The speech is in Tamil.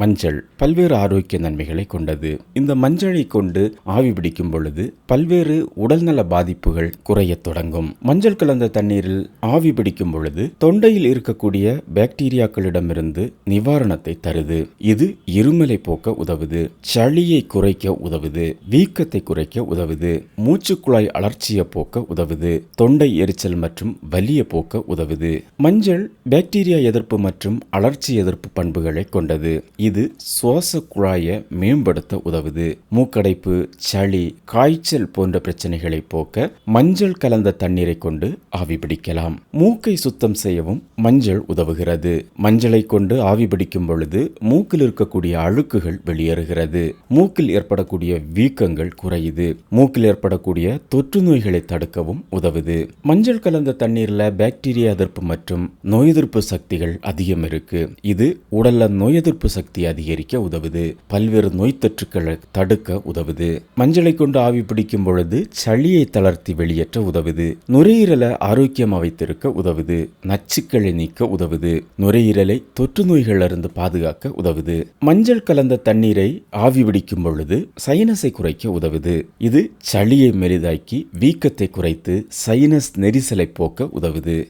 மஞ்சள் பல்வேறு ஆரோக்கிய நன்மைகளை கொண்டது. இந்த மஞ்சளை கொண்டு ஆவி பிடிக்கும் பொழுது பல்வேறு உடல்நல பாதிப்புகள் குறையத் தொடங்கும். மஞ்சள் கலந்த தண்ணீரில் ஆவி பிடிக்கும் பொழுது தொண்டையில் இருக்கக்கூடிய பாக்டீரியாக்களிடமிருந்து நிவாரணத்தை தருது. இது இருமலை போக்க உதவுது சளியை குறைக்க உதவுது வீக்கத்தை குறைக்க உதவுது மூச்சுக்குழாய் அலர்ச்சியை போக்க உதவுது தொண்டை எரிச்சல் மற்றும் வலியை போக்க உதவுது. மஞ்சள் பாக்டீரியா எதிர்ப்பு மற்றும் அலர்ச்சி எதிர்ப்பு பண்புகளை கொண்டது. இது சுவாச குழாயை மேம்படுத்த உதவுது. மூக்கடைப்பு சளி காய்ச்சல் போன்ற பிரச்சனைகளை போக்க மஞ்சள் கலந்த தண்ணீரை கொண்டு ஆவி பிடிக்கலாம். மூக்கை சுத்தம் செய்யவும் மஞ்சள் உதவுகிறது. மஞ்சளை கொண்டு ஆவி பிடிக்கும் பொழுது மூக்கில் இருக்கக்கூடிய அழுக்குகள் வெளியேறுகிறது. மூக்கில் ஏற்படக்கூடிய வீக்கங்கள் குறையுது. மூக்கில் ஏற்படக்கூடிய தொற்று நோய்களை தடுக்கவும் உதவுது. மஞ்சள் கலந்த தண்ணீர்ல பாக்டீரியா எதிர்ப்பு மற்றும் நோய் எதிர்ப்பு சக்திகள் அதிகம் இருக்கு. இது உடல்ல நோய் எதிர்ப்பு சக்தி அதிகரிக்க உதவுது. பல்வேறு நோய் தொற்றுக்களை தடுக்க உதவுது. மஞ்சளை கொண்டு ஆவி பிடிக்கும் பொழுது சளியை தளர்த்தி வெளியேற்ற உதவுது. நுரையீரலை ஆரோக்கியம் வைத்திருக்க உதவுது. நச்சுக்களை நீக்க உதவுது. நுரையீரலை தொற்று நோய்களிலிருந்து பாதுகாக்க உதவுது. மஞ்சள் கலந்த தண்ணீரை ஆவி பிடிக்கும் பொழுது சைனஸை குறைக்க உதவுது. இது சளியை மெலிதாக்கி வீக்கத்தை குறைத்து சைனஸ் நெரிசலை போக்க உதவுது.